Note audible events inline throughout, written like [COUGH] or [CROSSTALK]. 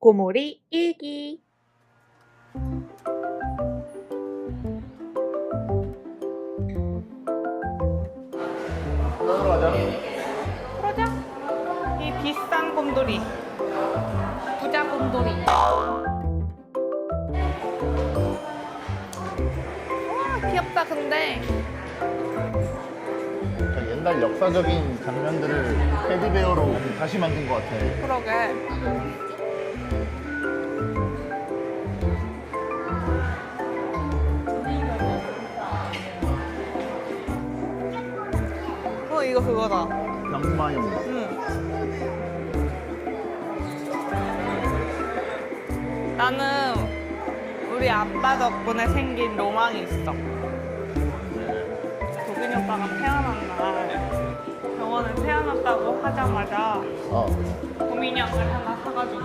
고모리 일기. 들어가자. 그러자. 이 비싼 곰돌이. 부자 곰돌이. 와 귀엽다 근데. 저 옛날 역사적인 장면들을 테디베어로 다시 만든 것 같아. 그러게 이거 그거다 병마용. 응. 나는 우리 아빠 덕분에 생긴 로망이 있어. 도균이 오빠가 태어난 날 병원에 태어났다고 하자마자 어. 고민형을 하나 사가지고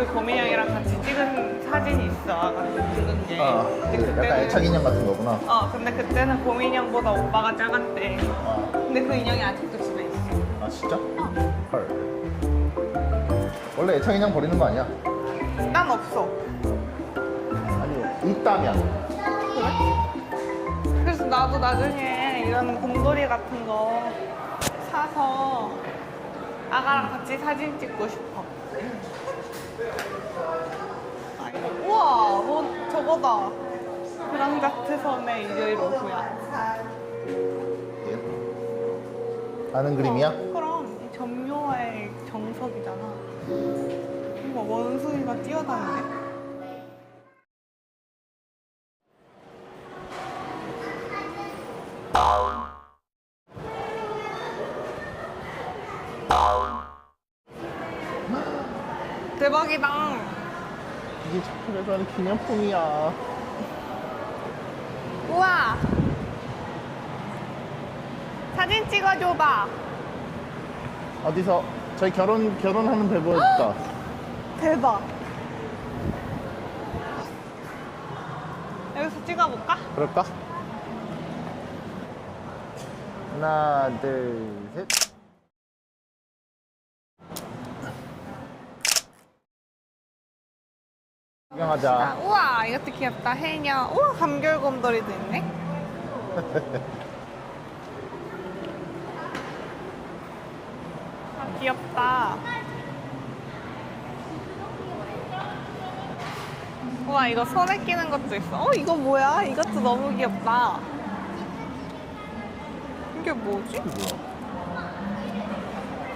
그 고민형이랑 같이 찍은 사진이 있어. 아까 찍은 게. 어. 근데 그 약간 애착 인형 같은 거구나. 어 근데 그때는 고민형보다 오빠가 작았대. 어. 근데 그 인형이 아직도 집에 있어. 아 진짜? 헐. 원래 애착 인형 버리는 거 아니야? 난 없어. 아니 있다면. 그래? 그래서 나도 나중에 이런 곰돌이 같은 거 사서 아가랑 같이 사진 찍고 싶어. 아니, 우와, 뭐 저거다. 그랑자트 섬의 이제 로후야. 아는 그림이야? 어, 그럼 이 점묘의 정석이잖아. 뭔가 원숭이가 뛰어다니네. 이게 작품에 좋아하는 기념품이야. 우와. 사진 찍어줘봐. 어디서 저희 결혼 결혼하는 배 보여줄까? 대박. 여기서 찍어볼까? 그럴까? 하나, 둘, 셋. 구경하자. 우와, 이것도 귀엽다. 해녀. 우와, 감귤곰돌이도 있네. 아, 귀엽다. 우와, 이거 손에 끼는 것도 있어. 어, 이거 뭐야? 이것도 너무 귀엽다. 이게 뭐지? 이게 뭐야?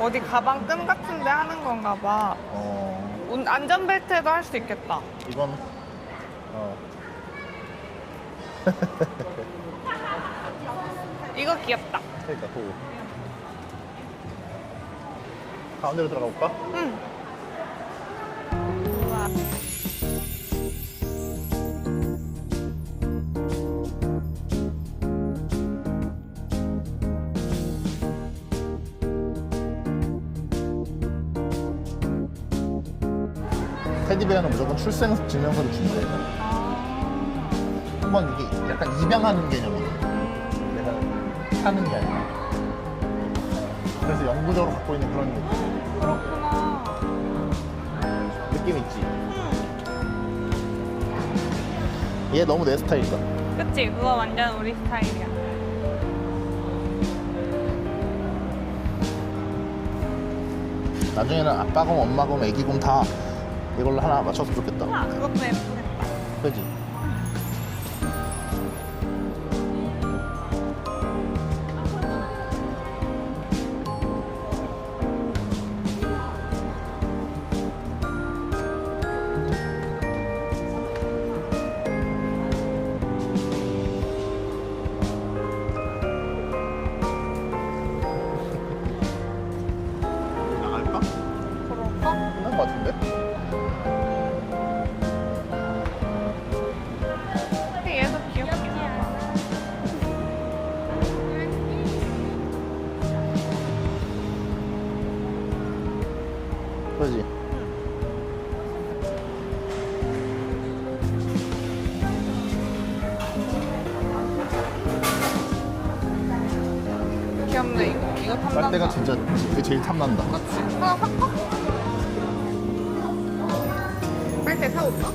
어디 가방 끈 같은데 하는 건가 봐. 어, 운- 안전벨트에도 할 수 있겠다. 이건 어, [LAUGHS] 이거 귀엽다. 그러니까 또 가운데로 들어가 볼까? 응. 테디베어는 무조건 출생 증명서를 준대. 아, 한번 이게 약간 입양하는 개념이네. 내가 사는 게 아니라. 그래서 영구적으로 갖고 있는 그런 느낌, 그렇구나. 느낌 있지. 응. 얘 너무 내 스타일이다. 그치? 그거 완전 우리 스타일이야. 나중에는 아빠곰, 엄마곰, 애기곰 다 이걸로 하나 맞췄으면 좋겠다. 우와, 그것도 예쁘겠다. 그지? 그지? 귀엽네, 이거. 이거 탐 탐난다. 빨대가 진짜 그게 제일 탐난다. 그치? 하나 살까? 빨대 사올까?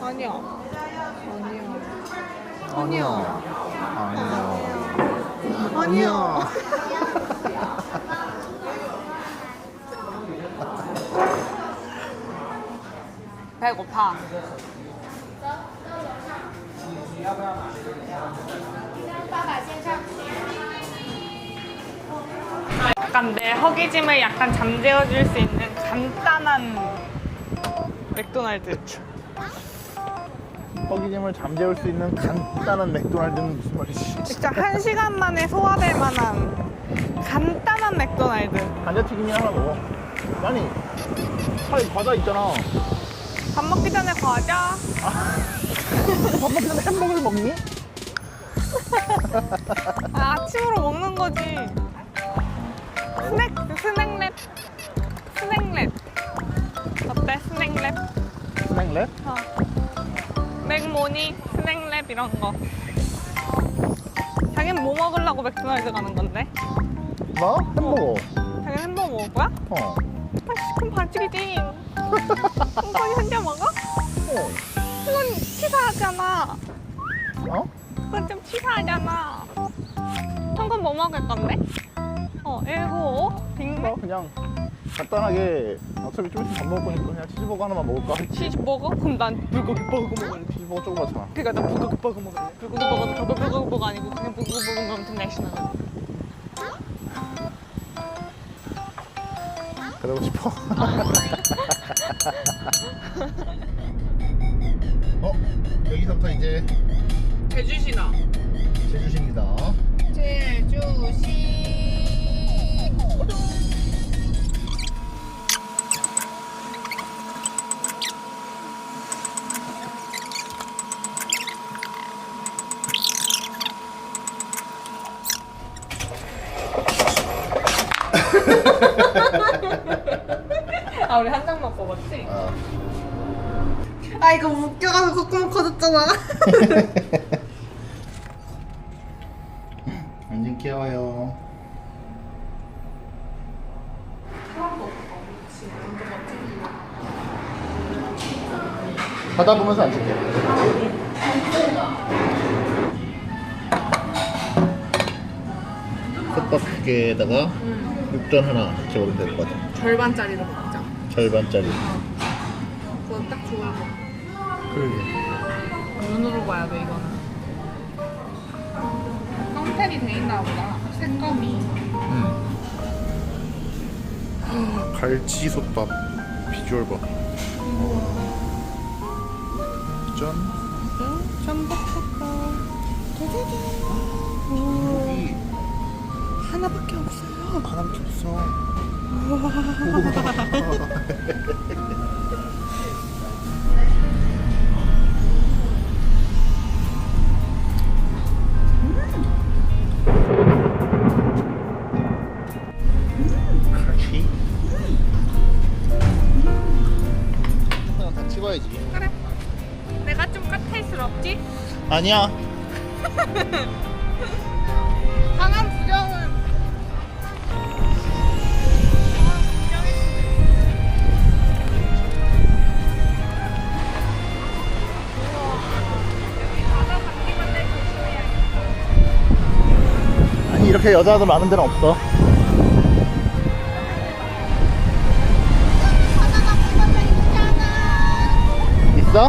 아니야. 아니야. 아니야. 아니야. 아니야. [LAUGHS] 배고파. 약간 내 허기짐을 약간 잠재워줄 수 있는 간단한 맥도날드. 허기짐을 잠재울 수 있는 간단한 맥도날드는 무슨 말이지? 진짜 한 시간 만에 소화될 만한 간단한 맥도날드. 감자튀김이 하나 먹어. 아니, 차에 과자 있잖아. 밥 먹기 전에 과자. [LAUGHS] 밥 먹기 전에 햄버거를 먹니? [LAUGHS] 아, 아침으로 먹는 거지. 스낵, 스낵랩. 스낵랩. 어때? 스낵랩? 스낵랩? 어. 맥모니, 스낵랩 이런 거. 자기는 뭐 먹으려고 맥도날드 가는 건데? 나? 햄버거. 자기는 햄버거 먹을 거야? 어. 아, 그럼 반칙이지. [LAUGHS] 한번이 혼자 먹어? 어. 그건 치사하잖아. 어? 그건 좀 치사하잖아. 형건 뭐 먹을 건데? 어, 19, 나 빅맥, 그냥 간단하게 어차피 좀 있으면 밥 먹을 거니까 그냥 치즈버거 하나만 먹을까? 치즈버거? 그럼 난 불고기 버거 먹을래. 치즈버거 조그맣잖아. 그니까 나 불고기 버거 먹을래. 불고기 버거는 저거 불고기 버거 아니고 그냥 불고기 버거 먹으면 좀 날씬하거든. 그러고 싶어. [LAUGHS] 어? 여기서부터 이제 제주시나. 제주시입니다. 제주시. 아 우리 한 장만 뽑았지? 아. 아 이거 웃겨가지고 콧구멍 커졌잖아 [LAUGHS] 완전 귀여워요. 바다 보면서 앉을게. 솥밥 두 개에다가 육전 하나 같이 먹으면 될 것 같아. 절반짜리로 먹자 절반짜리. 그건 딱 좋을 거 그러게. 눈으로 봐야 돼 이거는 썸텐이 돼 있나 보다 색감이 음. 갈치 솥밥 비주얼 봐. 짠. 전복국밥 고기 하나밖에 없어요 다 찍어야지. 그래 내가 좀 까탈스럽지? 아니야. [LAUGHS] 이렇게 여자들 많은 데는 없어. 있어?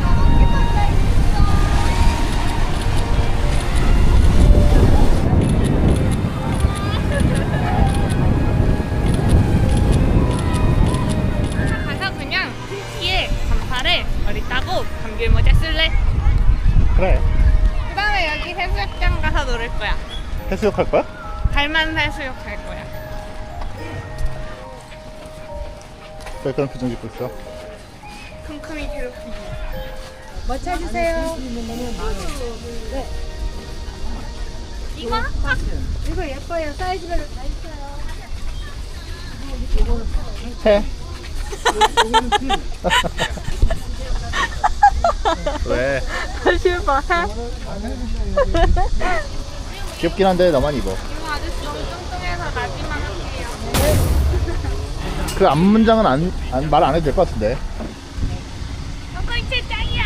가서 그냥 티에 반팔에 머리 따고 감귤 모자 쓸래? 그래. 그 다음에 여기 해수욕장 가서 놀을 거야 해수욕 할 거야? 갈만 해수욕 할 거야 왜 그런 표정 짓고 있어? 큼큼이 괴롭히기 뭐 찾으세요? 이거 할까? 이거 예뻐요. 사이즈별로 다 있어요. 해. [LAUGHS] 왜? 실버 해? 귀엽긴 한데 너만 입어. 아저씨 너무 뚱뚱해서 나지만 할게요. 그 앞 문장은 안, 안, 말 안 해도 될 것 같은데. 짱이야.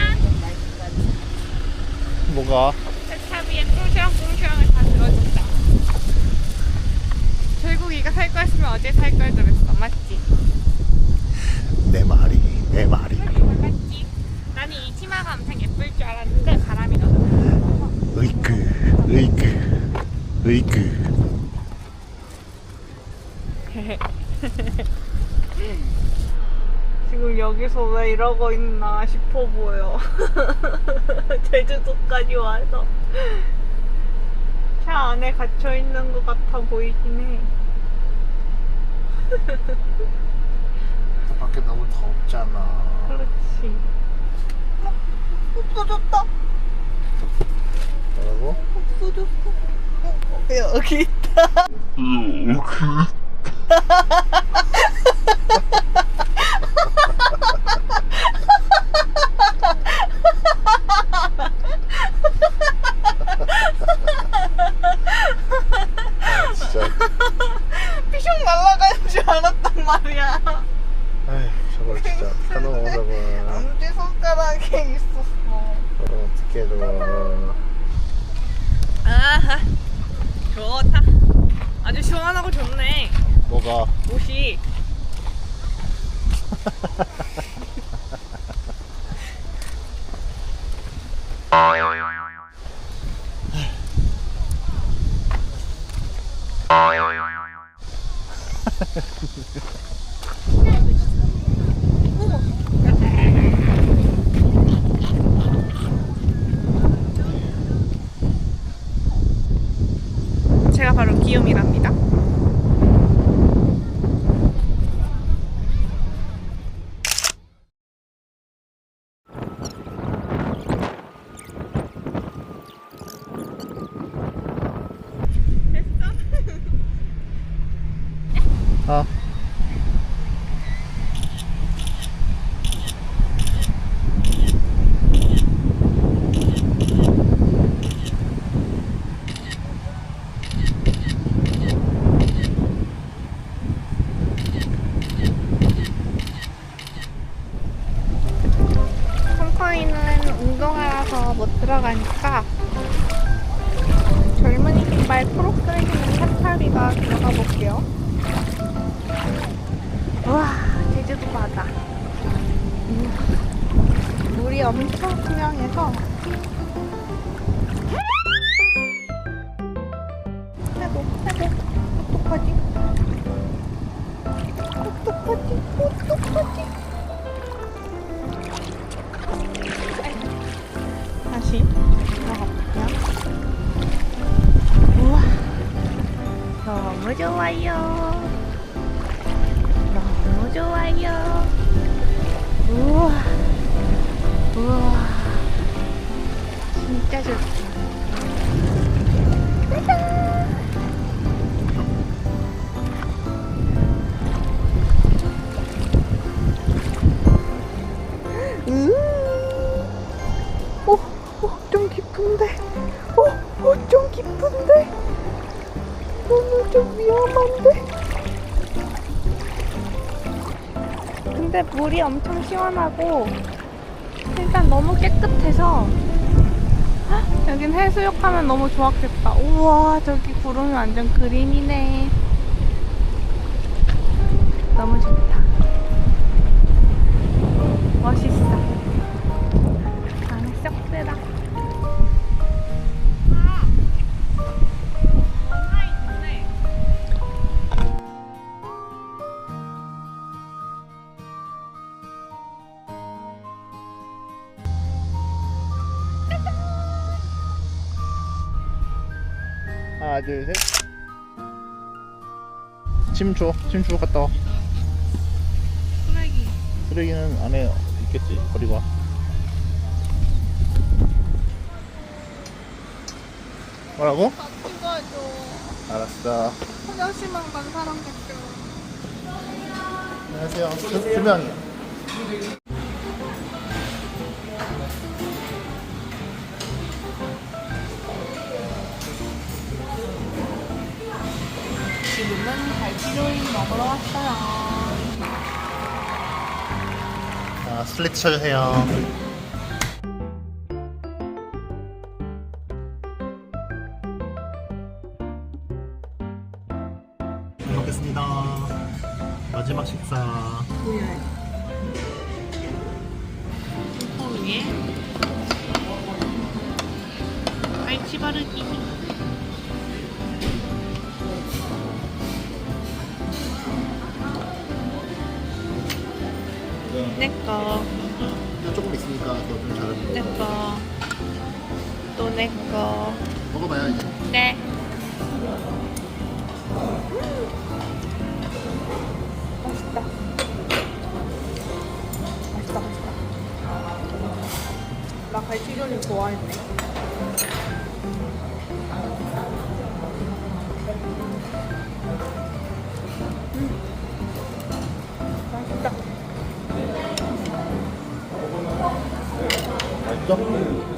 뭐가? 세차 위에 꽁시렁꽁시렁을 다 들어준다. 결국 이거 살 거였으면 어제 살 걸 그랬어. 맞지? 내 말이, 내 말이. 맞지? 나는 이 치마가 엄청 예쁠 줄 알았는데 바람이 너무 으이크, 으이크, 으이크. [LAUGHS] 지금 여기서 왜 이러고 있나 싶어 보여. [LAUGHS] 제주도까지 와서 차 안에 갇혀 있는 것 같아 보이긴 해. [LAUGHS] 밖에 너무 덥잖아. 그렇지. 어, 없어졌다. 뭐라고? 없어졌어. 어, 여기 있다. 아, 진짜. 피숑 날아가는 줄 알았단 말이야. 에휴, 저걸 진짜 [LAUGHS] 저걸. 엄지 손가락에 있었어. 저걸 어떻게 해, 저걸. 아하, 좋다. 아주 시원하고 좋네. 뭐가? 옷이. 제가 바로 기욤이랍니다. 물이 엄청 시원하고 일단 너무 깨끗해서 헉, 여긴 해수욕 하면 너무 좋았겠다. 우와, 저기 구름이 완전 그림이네. 하나, 둘, 셋. 침 줘. 침 주고 갔다 와. 쓰레기. 쓰레기는 안에 있겠지. 버리고 와. 뭐라고? 찍어줘. 알았어. 화장실만 간 사람 같죠. 안녕하세요. 두, 두 명이요. 갈치조림 먹으러 왔어요. 자, 슬래치 쳐주세요. 조금 있으니까 너좀 잘해. 내꺼, 또 내꺼. 먹어봐요 이제. 네. 맛있다. 맛있다, 맛있다. 나 갈치조림 좋아했네. 음. 맛있다. 맛